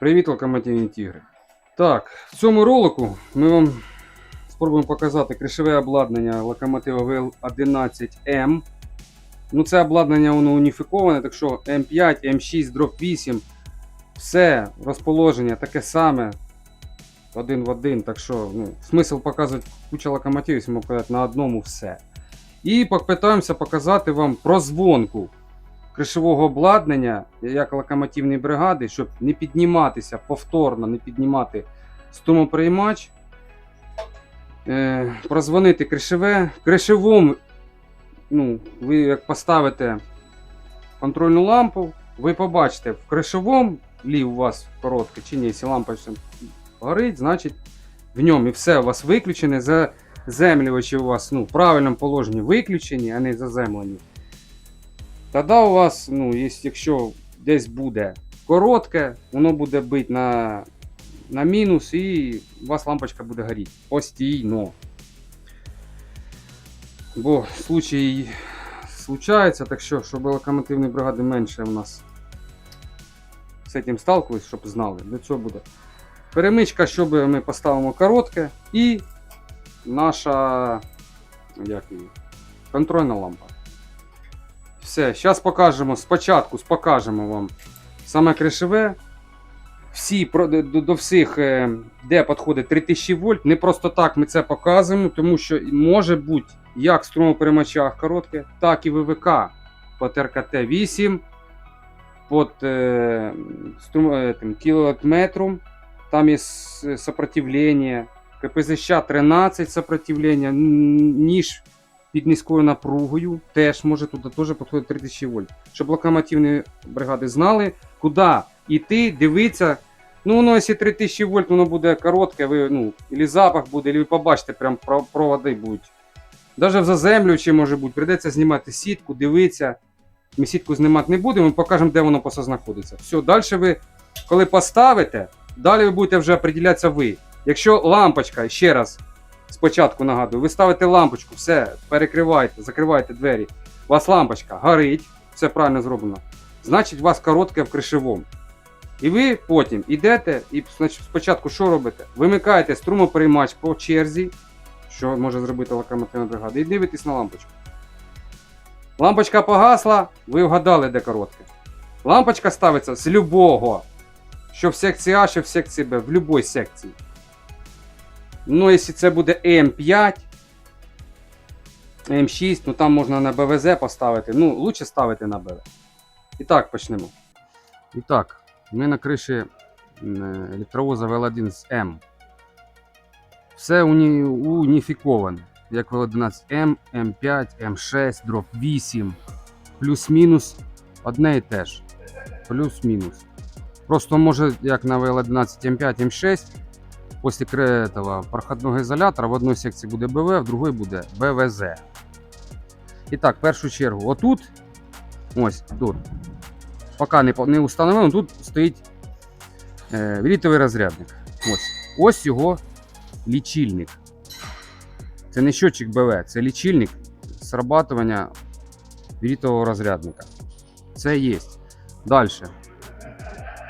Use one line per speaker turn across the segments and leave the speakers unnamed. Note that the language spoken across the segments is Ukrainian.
Привіт, локомотивні тігри. Так, в цьому ролику ми вам спробуємо показати кришове обладнання локомотива ВЛ11М. Ну, це обладнання воно уніфіковане, так що М5, М6, дроп 8. Все розположення таке саме. Один в один. Так що ну, смисл показувати куча локомотивів, якщо показати на одному все. І попитаємося показати вам прозвонку кришового обладнання, як локомотивної бригади, щоб не підніматися повторно, не піднімати струмоприймач, е, прозвонити кришове. В кришовому, ну, ви як поставите контрольну лампу, ви побачите в кришовому лів у вас коротке чи ні, якщо лампочка горить, значить в ньому і все у вас виключене. Заземлювачі у вас ну, в правильному положенні виключені, а не заземлені. Тоді у вас, ну, якщо десь буде коротке, воно буде бити на, на мінус і у вас лампочка буде горіти. Постійно. Бо случаї случаються, так що, щоб локомотивні бригади менше у нас з цим сталкивались, щоб знали. Для цього буде перемичка, щоб ми поставимо коротке, і наша як контрольна лампа. Все, зараз покажемо. Спочатку покажемо вам саме кришеве. Всі, до, всіх, е, де підходить 3000 вольт. Не просто так ми це показуємо, тому що може бути як в струмоперемачах коротке, так і ВВК по РКТ-8, під е, струм, е, тим. Там є с- сопротивлення. КПЗЩ 13 сопротивлення, ніж під низькою напругою теж може туди теж підходить 3000 вольт. Щоб локомотивні бригади знали, куди йти, дивитися. Ну, воно, якщо 3000 вольт, воно буде коротке, ви, ну, або запах буде, або ви побачите, прям про- проводи будуть. Навіть в заземлюючі може бути, прийдеться знімати сітку, дивитися. Ми сітку знімати не будемо, ми покажемо, де воно просто знаходиться. Все, далі ви, коли поставите, далі ви будете вже определятися ви. Якщо лампочка, ще раз, спочатку нагадую, ви ставите лампочку, все, перекривайте, закривайте двері. У вас лампочка горить, все правильно зроблено. Значить, у вас коротке в кришевому. І ви потім йдете і спочатку що робите? Вимикаєте струмоприймач по черзі, що може зробити локомотивна бригада, і дивитесь на лампочку. Лампочка погасла, ви вгадали, де коротке. Лампочка ставиться з любого. Що в секції А, що в секції Б, в будь-якій секції. Ну, якщо це буде М5, М6, ну там можна на БВЗ поставити. Ну, лучше ставити на БВ. І так, почнемо. І так, ми на криші електровоза ВЛ1 з М. Все уні... уніфіковане. Як ВЛ11М, М5, М6, дроп 8. Плюс-мінус одне і те ж. Плюс-мінус. Просто може, як на ВЛ11 М5, М6, Після кре- этого проходного ізолятора в одній секції буде БВ, в другій буде БВЗ. І так, в першу чергу, отут, ось тут, поки не, не установлено, тут стоїть е, вілітовий розрядник. Ось. ось його лічильник. Це не щотчик БВ, це лічильник срабатування вілітового розрядника. Це є. Далі.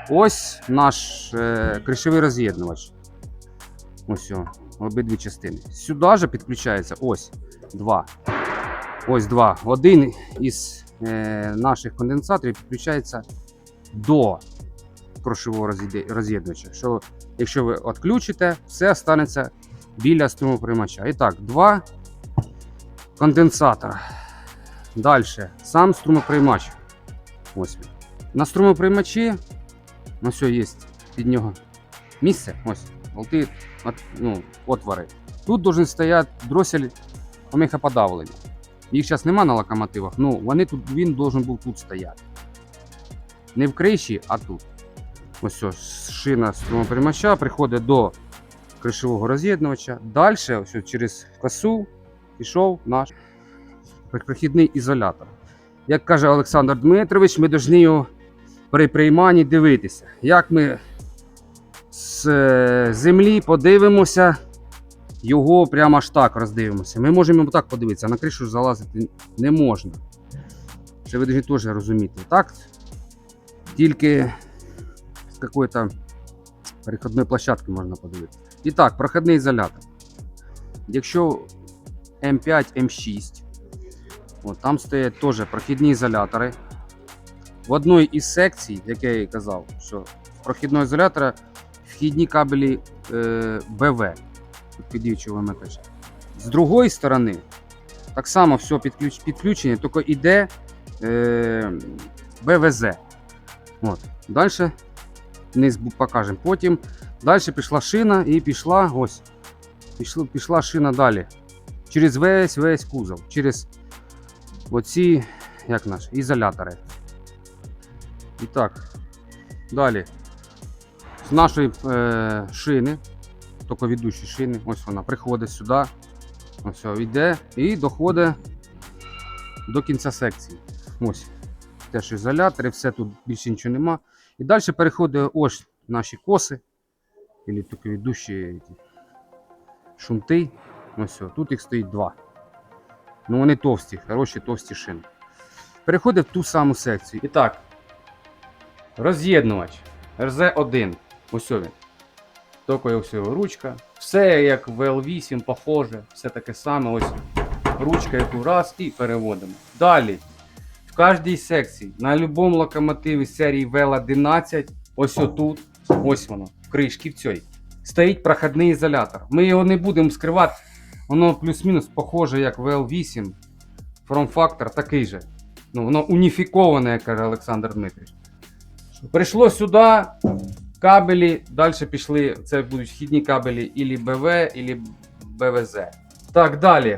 Ось наш е, кришовий роз'єднувач. Ось о, обидві частини. Сюди же підключається ось два. Ось два. Один із е, наших конденсаторів підключається до крошового роз'єднувача. Що, якщо ви відключите, все станеться біля струмоприймача. І так, два конденсатора. Далі. Сам струмоприймач. Ось він. На струмоприймачі ось є під нього місце. Ось. Болти ну, отвори. Тут должен стояти дросель помехоподавлення. Їх зараз нема на локомотивах, ну вони тут, він должен був тут стояти. Не в криші, а тут. Ось ось шина струмоприймача приходить до кришового роз'єднувача. Далі ось через косу пішов наш прихідний ізолятор. Як каже Олександр Дмитрович, ми повинні його при прийманні дивитися. Як ми з е, землі подивимося, його прямо аж так роздивимося. Ми можемо так подивитися, на кришу залазити не можна. Це ви теж розуміти. Так? Тільки какой-то переходної площадки можна подивитися. І так, проходний ізолятор. Якщо М5, М6, от, там стоять теж прохідні ізолятори. В одній із секцій, як я і казав, що прохідного ізолятора вхідні кабелі е, БВ, підключував вимикач. З другої сторони, так само все підключ, підключення, тільки йде е, БВЗ. От. Далі вниз покажемо. Потім далі пішла шина і пішла ось. Пішла, пішла шина далі. Через весь весь кузов. Через оці, як наш, ізолятори. І так, далі. З нашої е, шини, ведучої шини, ось вона приходить сюди. Ось йде і доходить до кінця секції. Ось. Теж ізолятори, все тут більше нічого нема. І далі переходить ось наші коси, або тільки ведучі шунти. Ось. Тут їх стоїть два. Ну вони товсті, хороші товсті шини. Переходить в ту саму секцію. І так, роз'єднувач RZ1. Ось він. Тільки ручка. Все як в L8, похоже, все таке саме. Ось ручка яку раз і переводимо. Далі. В кожній секції, на будь-якому локомотиві серії VL11, ось отут, ось воно, в кришці в цій, стоїть проходний ізолятор. Ми його не будемо скривати. Воно плюс-мінус похоже, як VL8. Форм-фактор такий же. Ну, воно уніфіковане, як каже Олександр Дмитрич. Прийшло сюди, кабелі, далі пішли. Це будуть вхідні кабелі ілі БВ, ілі БВЗ. Так, далі.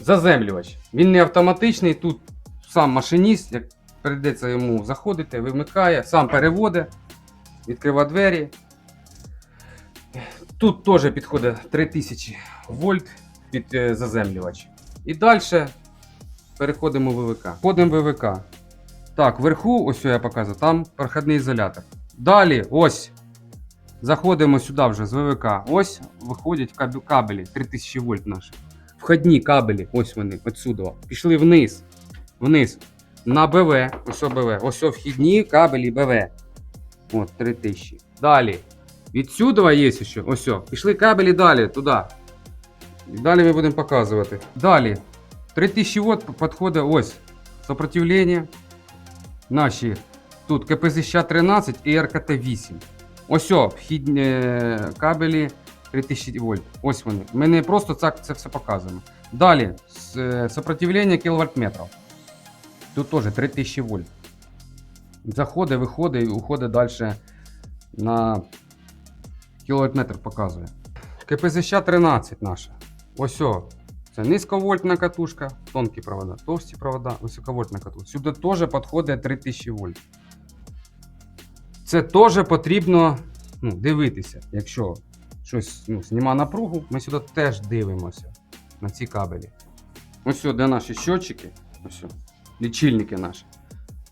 Заземлювач. Він не автоматичний, тут сам машиніст, як прийдеться йому заходити, вимикає, сам переводить, відкриває двері. Тут теж підходить 3000 вольт під е, заземлювач. І далі переходимо в ВВК. Входимо в ВВК. Так, вверху, ось я показую, там проходний ізолятор. Далі, ось. Заходимо сюди вже з ВВК. Ось виходять кабелі 3000 вольт наші. Входні кабелі, ось вони, отсюди. Пішли вниз. Вниз. На БВ. Ось БВ. Ось вхідні кабелі БВ. От, 3000. Далі. Відсюди є ще. Ось. Пішли кабелі далі, туди. І далі ми будемо показувати. Далі. 3000 Вт підходить ось. Сопротивлення. Наші. Тут КПЗ 13 і РКТ 8. Ось о, вхідні е, кабелі 3000 вольт. Ось вони. Ми не просто це, це все показуємо. Далі. е, Сопротивлення кіловольтметрів. Тут теж 3000 вольт. Заходить, виходить і уходить далі на кіловольтметр показує. КПЗ 13 наша. Ось о. Це низьковольтна катушка, тонкі провода, товсті провода, високовольтна катушка. Сюди теж підходить 3000 вольт. Це теж потрібно ну, дивитися. Якщо щось ну, зніма напругу, ми сюди теж дивимося на ці кабелі. Ось де наші щотчики, ось лічильники наші.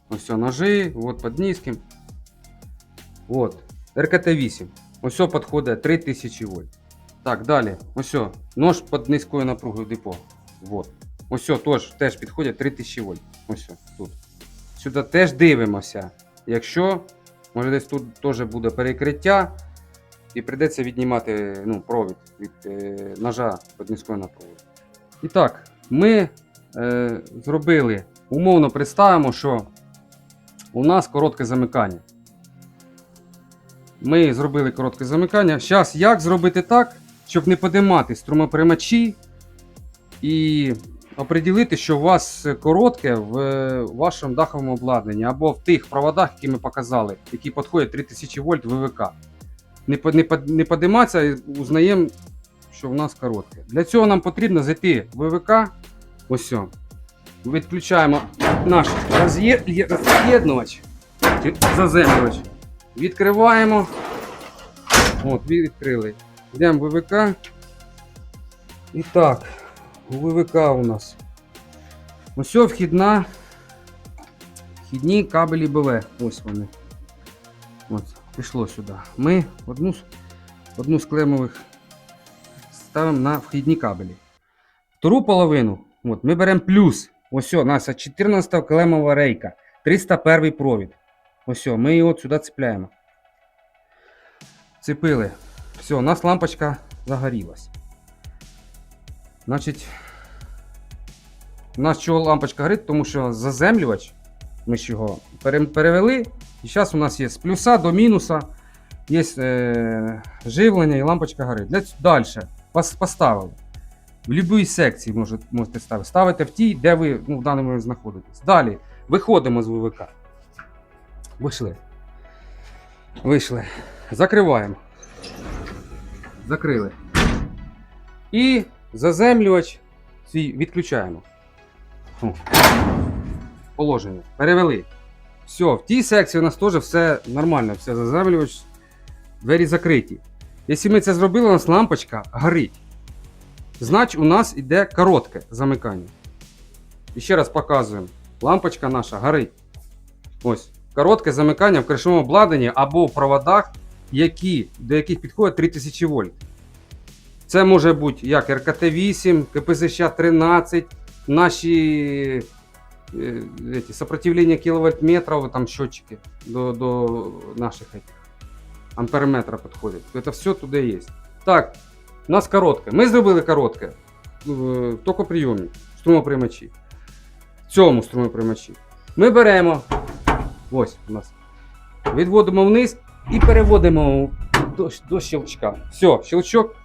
Ось ножи, от під низьким. От, РКТ-8. Ось підходить 3000 вольт. Так, далі. Ось нож під низькою напругою депо. Вот. Ось теж, теж підходить 3000 вольт. Ось тут. Сюди теж дивимося. Якщо Може десь тут теж буде перекриття, і прийдеться віднімати ну, провід від е, ножа під низькою напругою. І так, ми е, зробили, умовно представимо, що у нас коротке замикання. Ми зробили коротке замикання. Зараз як зробити так, щоб не подимати струмоприймачі і оприділити, що у вас коротке в е, вашому даховому обладнанні або в тих проводах, які ми показали, які підходять 3000 вольт ВВК. Не, не, не подиматися і узнаємо, що в нас коротке. Для цього нам потрібно зайти в ВВК. Ось. Відключаємо наш роз'єднувач, заземлювач. Відкриваємо. От, відкрили. Йдемо в ВВК. І так, у ВВК у нас. Ось о, вхідна. Вхідні кабелі БВ. Ось вони. От, пішло сюди. Ми одну, одну з клемових ставимо на вхідні кабелі. Втору половину от, ми беремо плюс. Ось о, наша 14 клемова рейка. 301 провід. Ось, ми його сюди цепляємо. Цепили. Все, у нас лампочка загорілась. Значить, у нас чого лампочка горить, тому що заземлювач, ми ж його перевели. І зараз у нас є з плюса до мінуса, є е, живлення і лампочка горить. Далі пос- поставили. В будь-якій секції може, можете ставити. Ставите в тій, де ви ну, в даний момент знаходитесь. Далі виходимо з ВВК. Вийшли. Вийшли. Закриваємо. Закрили. І заземлювач свій відключаємо. Положення. Перевели. Все, в тій секції у нас теж все нормально, все заземлювач, двері закриті. Якщо ми це зробили, у нас лампочка горить. Значить, у нас іде коротке замикання. І ще раз показуємо. Лампочка наша горить. Ось. Коротке замикання в кришовому обладнанні або в проводах, які, до яких підходить 3000 вольт. Це може бути як РКТ-8, КПЗЩ 13, наші е, эти, сопротивлення кіловольтметрів, там счетчики до, до наших этих, амперметра підходять. Це все туди є. Так, у нас коротке. Ми зробили коротке в токоприйомі, струмоприймачі. В цьому струмоприймачі. Ми беремо. Ось у нас. Відводимо вниз і переводимо до, до щелчка. Все, щелчок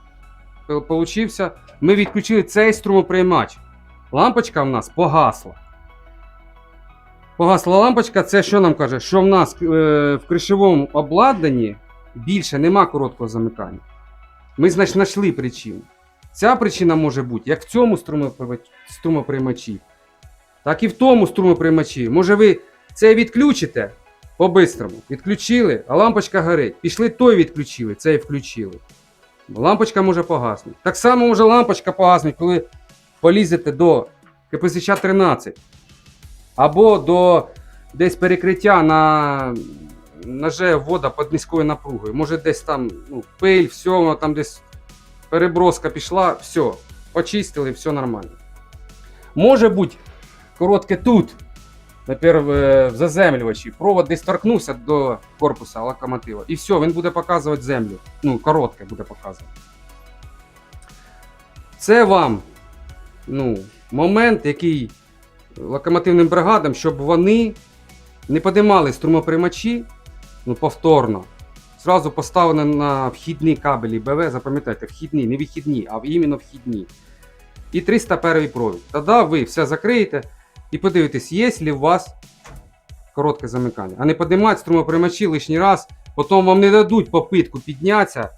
получився. Ми відключили цей струмоприймач. Лампочка в нас погасла. Погасла лампочка, це що нам каже? Що в нас е, в кришовому обладнанні більше нема короткого замикання. Ми значить, знайшли причину. Ця причина може бути як в цьому струмоприймачі, так і в тому струмоприймачі. Може ви це відключите по-бистрому. Відключили, а лампочка горить. Пішли той відключили, цей включили. Лампочка може погаснути. Так само може лампочка погаснути, коли полізете до КПЗЧ 13. Або до десь перекриття на ноже вода під низькою напругою. Може десь там ну, пиль, все, воно там десь переброска пішла, все, почистили, все нормально. Може бути коротке тут, наприклад, в заземлювачі. Провод десь торкнувся до корпуса локомотива. І все, він буде показувати землю. Ну, коротке буде показувати. Це вам ну, момент, який локомотивним бригадам, щоб вони не подимали струмоприймачі ну, повторно. Зразу поставили на вхідні кабелі БВ, запам'ятайте, вхідні, не вихідні, а іменно вхідні. І 301 провід. Тоді ви все закриєте і подивитесь, є ли у вас коротке замикання. А не подимати струмоприймачі лишній раз, потім вам не дадуть попитку піднятися,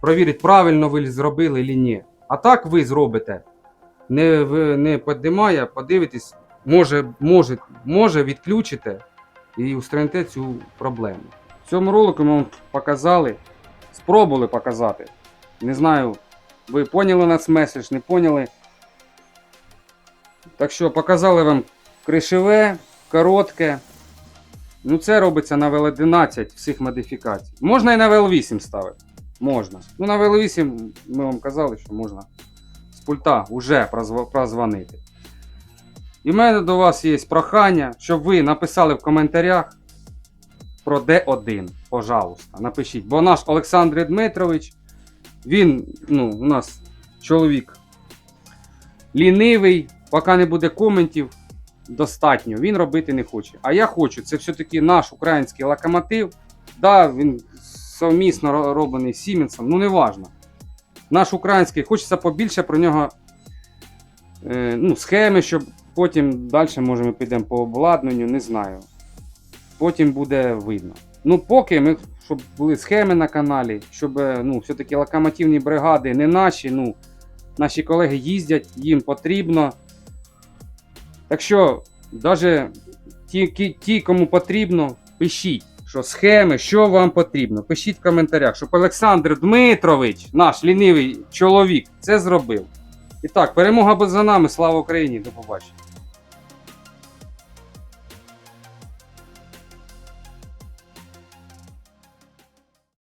провірити, правильно ви зробили чи ні. А так ви зробите. Не, не піднімає, подивитесь, може, може, може відключите і устраните цю проблему. В цьому ролику ми вам показали, спробували показати. Не знаю, ви поняли нас меседж, не поняли. Так що показали вам кришеве, коротке. Ну, це робиться на VL11 всіх модифікацій. Можна і на VL8 ставити. Можна. Ну, на VL8 ми вам казали, що можна з пульта вже прозвонити. І в мене до вас є прохання, щоб ви написали в коментарях про D1. Пожалуйста, напишіть. Бо наш Олександр Дмитрович, він, ну, у нас чоловік лінивий, поки не буде коментів, достатньо. Він робити не хоче. А я хочу. Це все-таки наш український локомотив. Да, він совмісно роблений з Сіменсом, ну не важно. Наш український, хочеться побільше про нього е, ну, схеми, щоб потім далі може ми підемо по обладнанню, не знаю. Потім буде видно. Ну, поки ми, щоб були схеми на каналі, щоб е, ну, все-таки локомотивні бригади не наші, ну, наші колеги їздять, їм потрібно. Так що, навіть ті, ті, кому потрібно, пишіть, що схеми, що вам потрібно. Пишіть в коментарях, щоб Олександр Дмитрович, наш лінивий чоловік, це зробив. І так, перемога за нами. Слава Україні! До побачення.